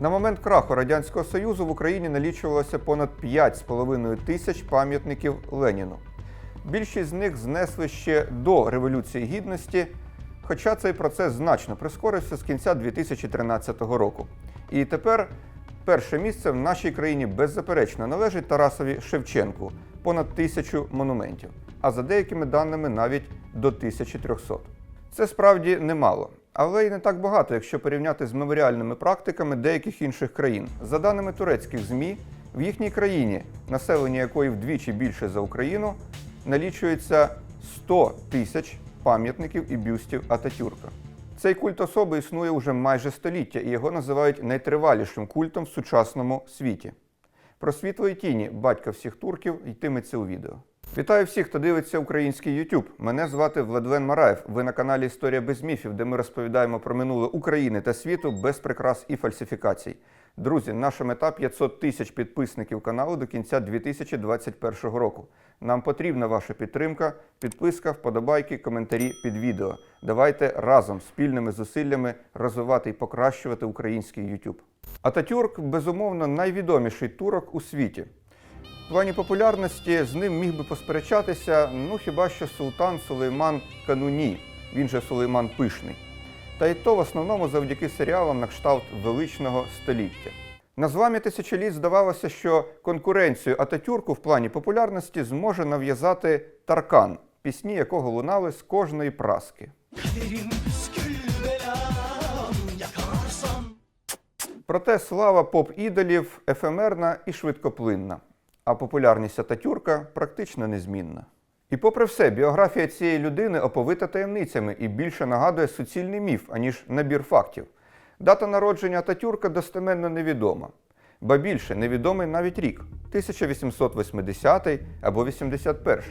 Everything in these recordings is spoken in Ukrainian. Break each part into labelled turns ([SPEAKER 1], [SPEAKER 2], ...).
[SPEAKER 1] На момент краху Радянського Союзу в Україні налічувалося понад 5,5 тисяч пам'ятників Леніну. Більшість з них знесли ще до Революції Гідності, хоча цей процес значно прискорився з кінця 2013 року. І тепер перше місце в нашій країні беззаперечно належить Тарасові Шевченку понад тисячу монументів, а за деякими даними навіть до 1300. Це справді немало, але й не так багато, якщо порівняти з меморіальними практиками деяких інших країн. За даними турецьких ЗМІ, в їхній країні, населення якої вдвічі більше за Україну, налічується 100 тисяч пам'ятників і бюстів Ататюрка. Цей культ особи існує уже майже століття, і його називають найтривалішим культом в сучасному світі. Про світло і тіні батька всіх турків йтиметься у відео. Вітаю всіх, хто дивиться український YouTube. Мене звати Владлен Мараєв. Ви на каналі Історія без міфів, де ми розповідаємо про минуле України та світу без прикрас і фальсифікацій. Друзі, наша мета 500 тисяч підписників каналу до кінця 2021 року. Нам потрібна ваша підтримка, підписка, вподобайки, коментарі під відео. Давайте разом спільними зусиллями розвивати і покращувати український YouTube. Ататюрк, безумовно, найвідоміший турок у світі. В плані популярності з ним міг би посперечатися, ну хіба що султан Сулейман Кануні, він же Сулейман Пишний. Та й то в основному завдяки серіалам на кшталт величного століття. На зламі тисячоліть здавалося, що конкуренцію Ататюрку в плані популярності зможе нав'язати Таркан, пісні якого лунали з кожної праски. Проте слава поп-ідолів ефемерна і швидкоплинна, а популярність Ататюрка практично незмінна. І попри все, біографія цієї людини оповита таємницями і більше нагадує суцільний міф, аніж набір фактів. Дата народження Ататюрка достеменно невідома. Ба більше невідомий навіть рік 1880 або 81.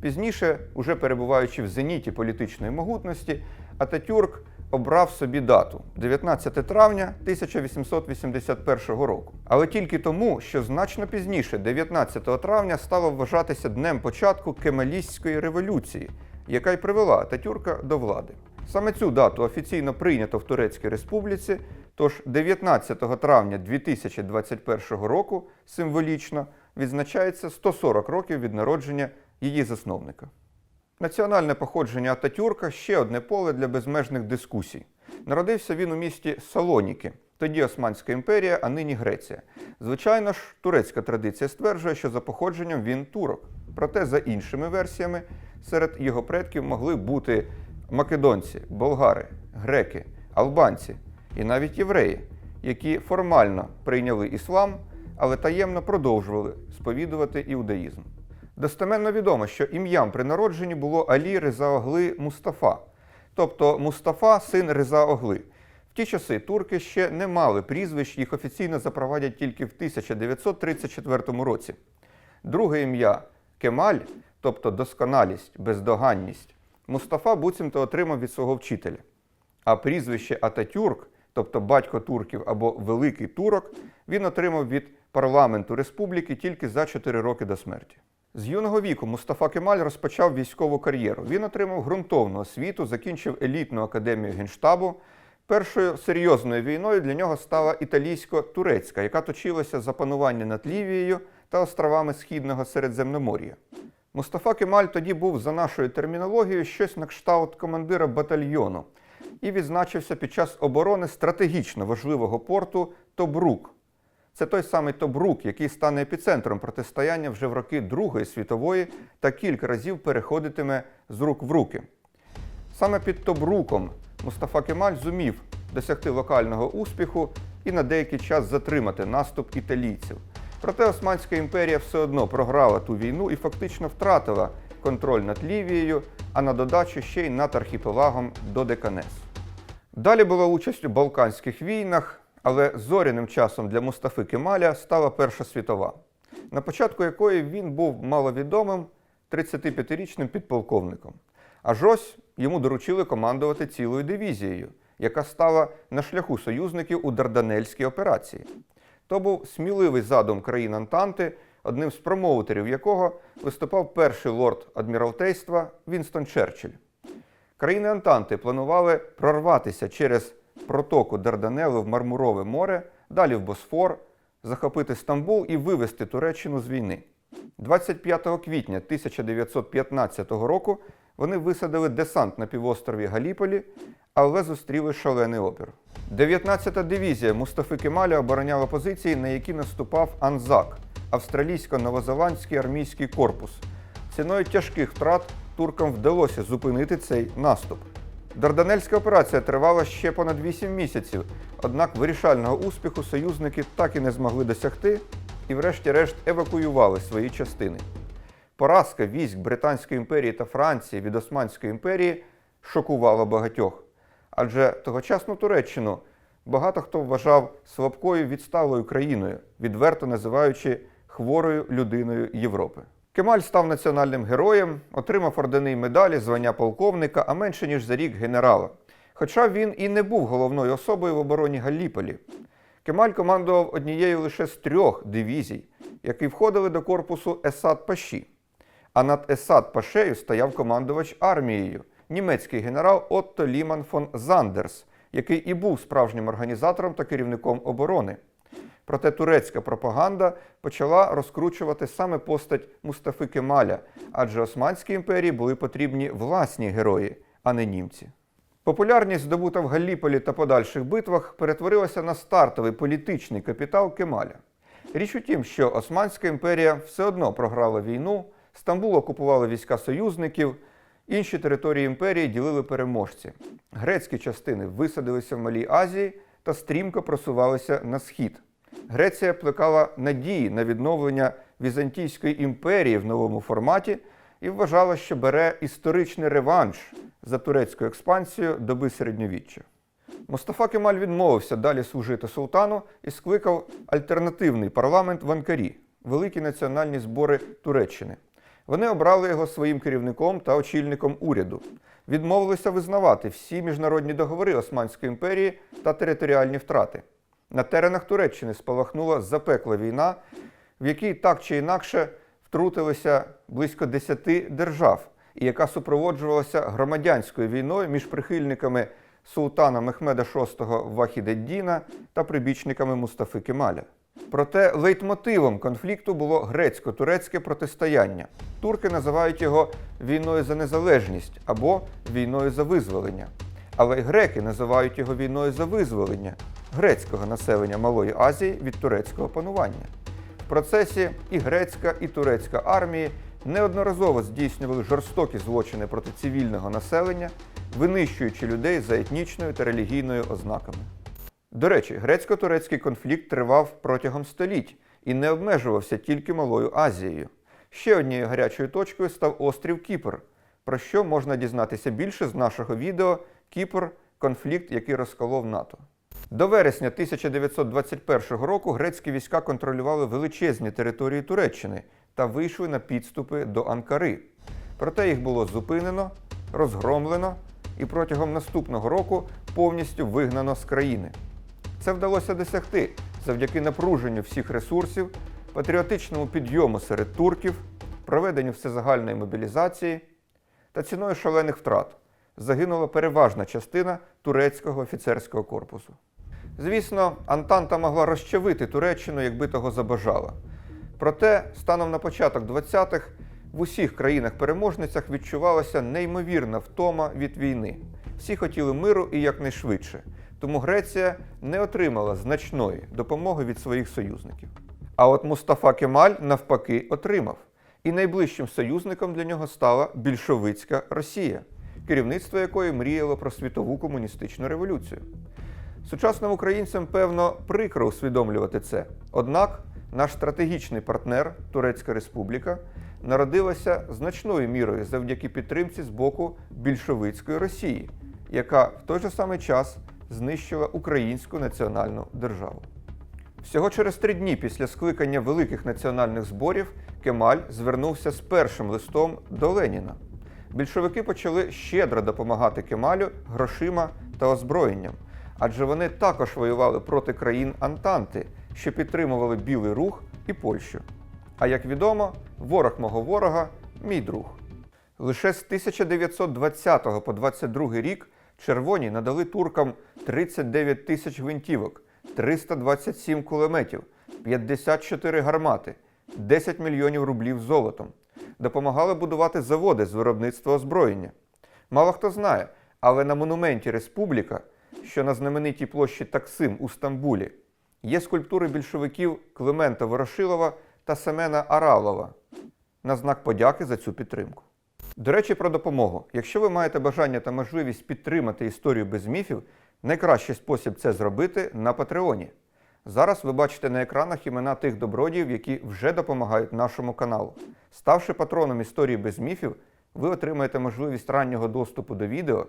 [SPEAKER 1] Пізніше, уже перебуваючи в зеніті політичної могутності, Ататюрк обрав собі дату 19 травня 1881 року. Але тільки тому, що значно пізніше, 19 травня, стало вважатися днем початку Кемалістської революції, яка й привела Ататюрка до влади. Саме цю дату офіційно прийнято в Турецькій Республіці, тож 19 травня 2021 року символічно відзначається 140 років від народження її засновника. Національне походження Ататюрка ще одне поле для безмежних дискусій. Народився він у місті Салоніки, тоді Османська імперія, а нині Греція. Звичайно ж, турецька традиція стверджує, що за походженням він турок. Проте, за іншими версіями, серед його предків могли бути македонці, болгари, греки, албанці і навіть євреї, які формально прийняли іслам, але таємно продовжували сповідувати іудаїзм. Достеменно відомо, що ім'ям при народженні було Алі Резаогли Мустафа, тобто Мустафа син Резаогли. В ті часи турки ще не мали прізвищ, їх офіційно запровадять тільки в 1934 році. Друге ім'я Кемаль, тобто досконалість, бездоганність, Мустафа буцімто отримав від свого вчителя. А прізвище Ататюрк, тобто батько турків або Великий Турок, він отримав від парламенту республіки тільки за 4 роки до смерті. З юного віку Мустафа Кемаль розпочав військову кар'єру. Він отримав ґрунтовну освіту, закінчив елітну академію генштабу. Першою серйозною війною для нього стала італійсько-турецька, яка точилася за панування над Лівією та островами Східного Середземномор'я. Мустафа Кемаль тоді був за нашою термінологією щось на кшталт командира батальйону і відзначився під час оборони стратегічно важливого порту Тобрук. Це той самий Тобрук, який стане епіцентром протистояння вже в роки Другої світової та кілька разів переходитиме з рук в руки. Саме під Тобруком Мустафа Кемаль зумів досягти локального успіху і на деякий час затримати наступ італійців. Проте Османська імперія все одно програла ту війну і фактично втратила контроль над Лівією, а на додачу ще й над архіпелагом Додеканес. Далі була участь у Балканських війнах, але зоряним часом для Мустафи Кемаля стала Перша світова, на початку якої він був маловідомим 35-річним підполковником. Аж ось йому доручили командувати цілою дивізією, яка стала на шляху союзників у Дарданельській операції. То був сміливий задум країн Антанти, одним з промоутерів якого виступав перший лорд адміралтейства Вінстон Черчилль. Країни Антанти планували прорватися через протоку Дарданели в Мармурове море далі в Босфор, захопити Стамбул і вивести Туреччину з війни. 25 квітня 1915 року вони висадили десант на півострові Галіполі, але зустріли шалений опір. 19-та дивізія Мустафи Кемаля обороняла позиції, на які наступав Анзак, австралійсько-новозеландський армійський корпус. Ціною тяжких втрат туркам вдалося зупинити цей наступ. Дарданельська операція тривала ще понад 8 місяців, однак вирішального успіху союзники так і не змогли досягти і, врешті-решт, евакуювали свої частини. Поразка військ Британської імперії та Франції від Османської імперії шокувала багатьох. Адже тогочасну Туреччину багато хто вважав слабкою відсталою країною, відверто називаючи хворою людиною Європи. Кемаль став національним героєм, отримав ордени й медалі, звання полковника, а менше ніж за рік генерала. Хоча він і не був головною особою в обороні Галліполі. Кемаль командував однією лише з трьох дивізій, які входили до корпусу Есад Паші. А над Есад Пашею стояв командувач армією, німецький генерал Отто Ліман фон Зандерс, який і був справжнім організатором та керівником оборони. Проте турецька пропаганда почала розкручувати саме постать Мустафи Кемаля, адже Османській імперії були потрібні власні герої, а не німці. Популярність, здобута в Галліполі та подальших битвах, перетворилася на стартовий політичний капітал Кемаля. Річ у тім, що Османська імперія все одно програла війну, Стамбул окупували війська союзників, інші території імперії ділили переможці. Грецькі частини висадилися в Малій Азії та стрімко просувалися на схід. Греція плекала надії на відновлення Візантійської імперії в новому форматі і вважала, що бере історичний реванш за турецьку експансію доби середньовіччя. Мустафа Кемаль відмовився далі служити султану і скликав альтернативний парламент в Анкарі, великі національні збори Туреччини. Вони обрали його своїм керівником та очільником уряду, відмовилися визнавати всі міжнародні договори Османської імперії та територіальні втрати. На теренах Туреччини спалахнула запекла війна, в якій так чи інакше втрутилися близько 10 держав, і яка супроводжувалася громадянською війною між прихильниками султана Мехмеда VI Вахідеддіна та прибічниками Мустафи Кемаля. Проте лейтмотивом конфлікту було грецько-турецьке протистояння. Турки називають його війною за незалежність або війною за визволення. Але й греки називають його війною за визволення грецького населення Малої Азії від турецького панування. В процесі і грецька, і турецька армії неодноразово здійснювали жорстокі злочини проти цивільного населення, винищуючи людей за етнічною та релігійною ознаками. До речі, грецько-турецький конфлікт тривав протягом століть і не обмежувався тільки Малою Азією. Ще однією гарячою точкою став острів Кіпр, про що можна дізнатися більше з нашого відео Кіпр конфлікт, який розколов НАТО. До вересня 1921 року грецькі війська контролювали величезні території Туреччини та вийшли на підступи до Анкари. Проте їх було зупинено, розгромлено і протягом наступного року повністю вигнано з країни. Це вдалося досягти завдяки напруженню всіх ресурсів, патріотичному підйому серед турків, проведенню всезагальної мобілізації та ціною шалених втрат. Загинула переважна частина турецького офіцерського корпусу. Звісно, Антанта могла розчавити Туреччину, якби того забажала. Проте, станом на початок 20-х, в усіх країнах-переможницях відчувалася неймовірна втома від війни. Всі хотіли миру і якнайшвидше. Тому Греція не отримала значної допомоги від своїх союзників. А от Мустафа Кемаль навпаки отримав. І найближчим союзником для нього стала більшовицька Росія, керівництво якої мріяло про світову комуністичну революцію. Сучасним українцям, певно, прикро усвідомлювати це. Однак наш стратегічний партнер Турецька Республіка народилася значною мірою завдяки підтримці з боку більшовицької Росії, яка в той же самий час знищила українську національну державу. Всього через три дні після скликання великих національних зборів Кемаль звернувся з першим листом до Леніна. Більшовики почали щедро допомагати Кемалю грошима та озброєнням, адже вони також воювали проти країн Антанти, що підтримували Білий Рух і Польщу. А як відомо, ворог мого ворога мій друг. Лише з 1920 по 22 рік червоні надали туркам 39 тисяч гвинтівок, 327 кулеметів, 54 гармати, 10 мільйонів рублів золотом. Допомагали будувати заводи з виробництва озброєння. Мало хто знає, але на монументі Республіка, що на знаменитій площі Таксим у Стамбулі, є скульптури більшовиків Климента Ворошилова та Семена Аралова на знак подяки за цю підтримку. До речі, про допомогу. Якщо ви маєте бажання та можливість підтримати історію без міфів, найкращий спосіб це зробити на Патреоні. Зараз ви бачите на екранах імена тих добродіїв, які вже допомагають нашому каналу. Ставши патроном історії без міфів, ви отримаєте можливість раннього доступу до відео,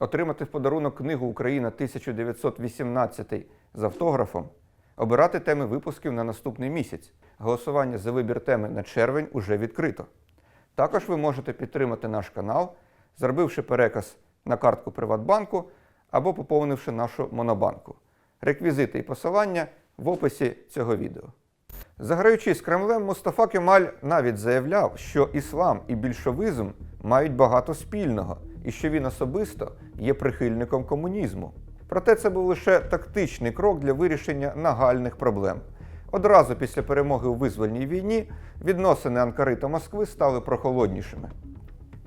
[SPEAKER 1] отримати в подарунок книгу Україна 1918 з автографом, обирати теми випусків на наступний місяць. Голосування за вибір теми на червень уже відкрито. Також ви можете підтримати наш канал, зробивши переказ на картку Приватбанку або поповнивши нашу монобанку. Реквізити і посилання в описі цього відео. Заграючи з Кремлем, Мустафа Кемаль навіть заявляв, що іслам і більшовизм мають багато спільного і що він особисто є прихильником комунізму. Проте це був лише тактичний крок для вирішення нагальних проблем. Одразу після перемоги у визвольній війні відносини Анкари та Москви стали прохолоднішими.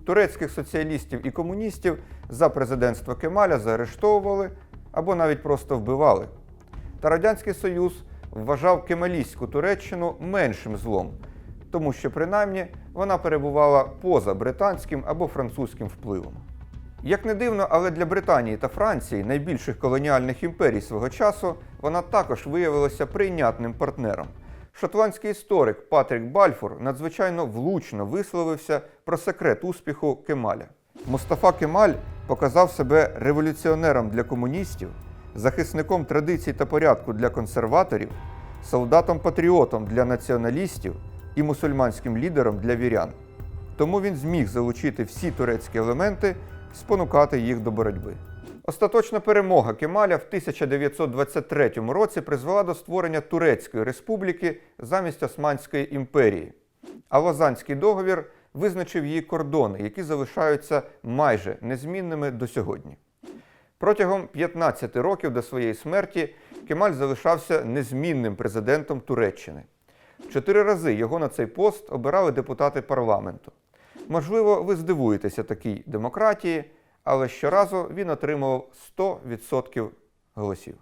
[SPEAKER 1] Турецьких соціалістів і комуністів за президентство Кемаля заарештовували або навіть просто вбивали. Та Радянський Союз вважав кемалістську Туреччину меншим злом, тому що принаймні вона перебувала поза британським або французьким впливом. Як не дивно, але для Британії та Франції, найбільших колоніальних імперій свого часу, вона також виявилася прийнятним партнером. Шотландський історик Патрік Бальфур надзвичайно влучно висловився про секрет успіху Кемаля. Мустафа Кемаль показав себе революціонером для комуністів, захисником традицій та порядку для консерваторів, солдатом-патріотом для націоналістів і мусульманським лідером для вірян. Тому він зміг залучити всі турецькі елементи, і спонукати їх до боротьби. Остаточна перемога Кемаля в 1923 році призвела до створення Турецької республіки замість Османської імперії. А Лозанський договір визначив її кордони, які залишаються майже незмінними до сьогодні. Протягом 15 років до своєї смерті Кемаль залишався незмінним президентом Туреччини. Чотири рази його на цей пост обирали депутати парламенту. Можливо, ви здивуєтеся такій демократії, але щоразу він отримував 100% голосів.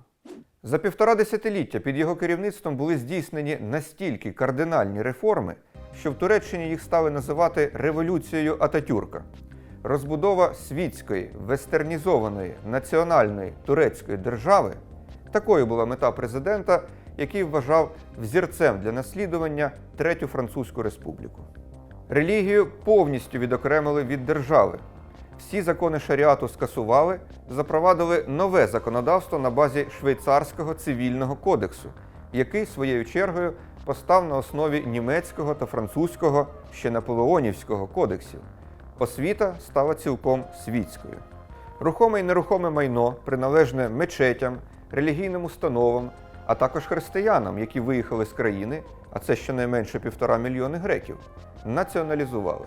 [SPEAKER 1] За півтора десятиліття під його керівництвом були здійснені настільки кардинальні реформи, що в Туреччині їх стали називати революцією Ататюрка. Розбудова світської, вестернізованої, національної турецької держави такою була мета президента, який вважав взірцем для наслідування Третю Французьку республіку. Релігію повністю відокремили від держави. Всі закони шаріату скасували, запровадили нове законодавство на базі швейцарського цивільного кодексу, який своєю чергою постав на основі німецького та французького ще наполеонівського кодексів. Освіта стала цілком світською. Рухоме і нерухоме майно, приналежне мечетям, релігійним установам, а також християнам, які виїхали з країни, а це щонайменше півтора мільйони греків, націоналізували,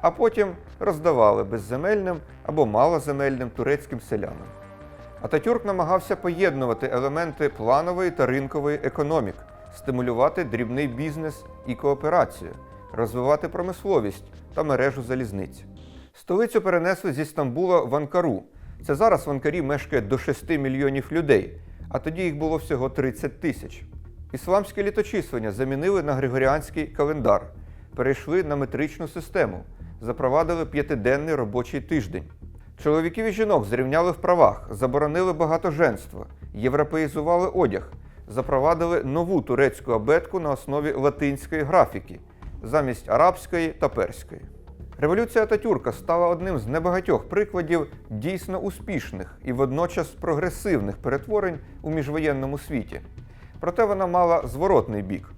[SPEAKER 1] а потім роздавали безземельним або малоземельним турецьким селянам. Ататюрк намагався поєднувати елементи планової та ринкової економік, стимулювати дрібний бізнес і кооперацію, розвивати промисловість та мережу залізниць. Столицю перенесли зі Стамбула в Анкару. Це зараз в Анкарі мешкає до 6 мільйонів людей, а тоді їх було всього 30 тисяч. Ісламське літочислення замінили на григоріанський календар, перейшли на метричну систему, запровадили п'ятиденний робочий тиждень. Чоловіків і жінок зрівняли в правах, заборонили багатоженство, європеїзували одяг, запровадили нову турецьку абетку на основі латинської графіки замість арабської та перської. Революція Ататюрка стала одним з небагатьох прикладів дійсно успішних і водночас прогресивних перетворень у міжвоєнному світі. Проте вона мала зворотний бік,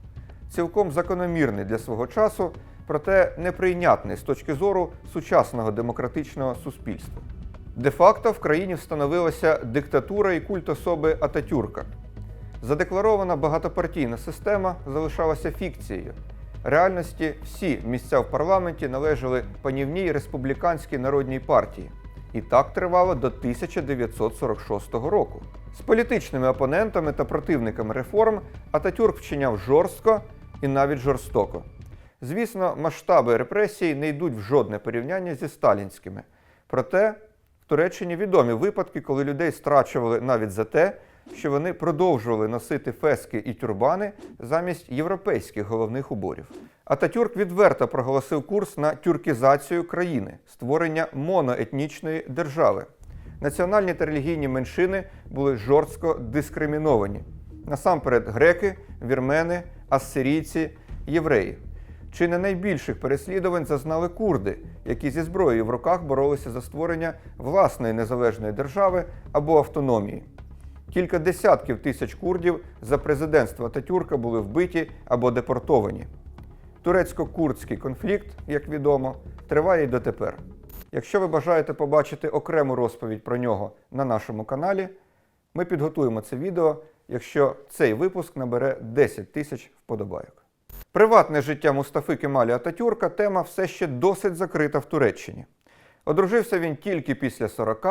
[SPEAKER 1] цілком закономірний для свого часу, проте неприйнятний з точки зору сучасного демократичного суспільства. Де-факто в країні встановилася диктатура і культ особи Ататюрка. Задекларована багатопартійна система залишалася фікцією. Реальності всі місця в парламенті належали панівній республіканській народній партії. І так тривало до 1946 року. З політичними опонентами та противниками реформ Ататюрк вчиняв жорстко і навіть жорстоко. Звісно, масштаби репресій не йдуть в жодне порівняння зі сталінськими. Проте в Туреччині відомі випадки, коли людей страчували навіть за те, що вони продовжували носити фески і тюрбани замість європейських головних уборів. Ататюрк відверто проголосив курс на тюркізацію країни, створення моноетнічної держави. Національні та релігійні меншини були жорстко дискриміновані. Насамперед греки, вірмени, ассирійці, євреї. Чи не найбільших переслідувань зазнали курди, які зі зброєю в руках боролися за створення власної незалежної держави або автономії. Кілька десятків тисяч курдів за президентства Ататюрка були вбиті або депортовані. Турецько-курдський конфлікт, як відомо, триває й дотепер. Якщо ви бажаєте побачити окрему розповідь про нього на нашому каналі, ми підготуємо це відео, якщо цей випуск набере 10 тисяч вподобайок. Приватне життя Мустафи Кемалі Ататюрка тема все ще досить закрита в Туреччині. Одружився він тільки після 40,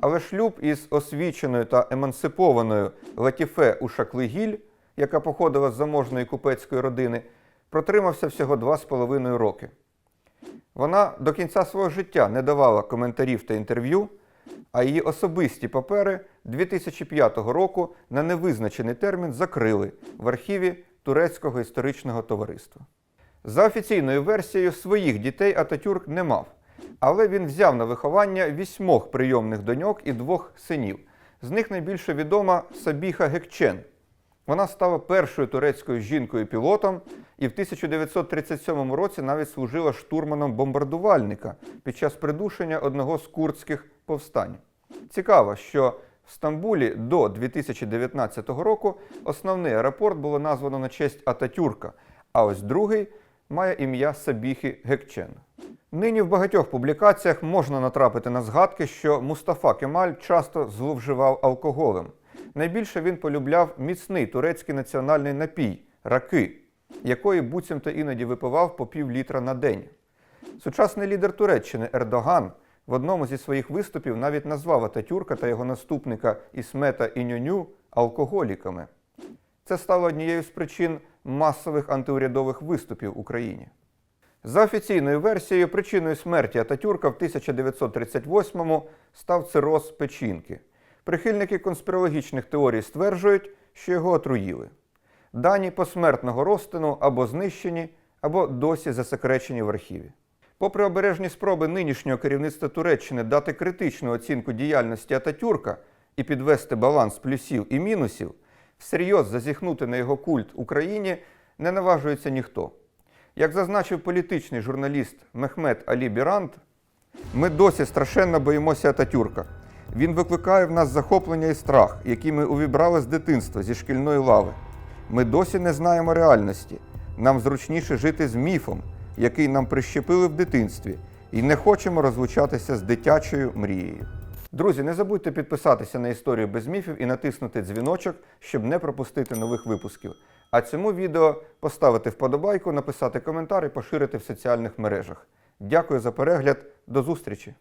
[SPEAKER 1] але шлюб із освіченою та емансипованою Латіфе Ушаклигіль, яка походила з заможної купецької родини, протримався всього два з половиною роки. Вона до кінця свого життя не давала коментарів та інтерв'ю, а її особисті папери 2005 року на невизначений термін закрили в архіві Турецького історичного товариства. За офіційною версією, своїх дітей Ататюрк не мав, але він взяв на виховання вісьмох прийомних доньок і двох синів. З них найбільше відома Сабіха Гекчен. Вона стала першою турецькою жінкою-пілотом і в 1937 році навіть служила штурманом бомбардувальника під час придушення одного з курдських повстань. Цікаво, що в Стамбулі до 2019 року основний аеропорт було названо на честь Ататюрка, а ось другий має ім'я Сабіхи Гекчен. Нині в багатьох публікаціях можна натрапити на згадки, що Мустафа Кемаль часто зловживав алкоголем. Найбільше він полюбляв міцний турецький національний напій раки, якої буцімто іноді випивав по пів літра на день. Сучасний лідер Туреччини Ердоган в одному зі своїх виступів навіть назвав Ататюрка та його наступника Ісмета Іньоню алкоголіками. Це стало однією з причин масових антиурядових виступів в Україні. За офіційною версією, причиною смерті Ататюрка в 1938-му став цироз печінки. Прихильники конспірологічних теорій стверджують, що його отруїли. Дані посмертного розтину або знищені, або досі засекречені в архіві. Попри обережні спроби нинішнього керівництва Туреччини дати критичну оцінку діяльності Ататюрка і підвести баланс плюсів і мінусів, всерйоз зазіхнути на його культ Україні не наважується ніхто. Як зазначив політичний журналіст Мехмед Алі Бірант, ми досі страшенно боїмося Ататюрка. Він викликає в нас захоплення і страх, які ми увібрали з дитинства зі шкільної лави. Ми досі не знаємо реальності. Нам зручніше жити з міфом, який нам прищепили в дитинстві, і не хочемо розлучатися з дитячою мрією. Друзі, не забудьте підписатися на історію без міфів і натиснути дзвіночок, щоб не пропустити нових випусків. А цьому відео поставити вподобайку, написати коментар і поширити в соціальних мережах. Дякую за перегляд. До зустрічі!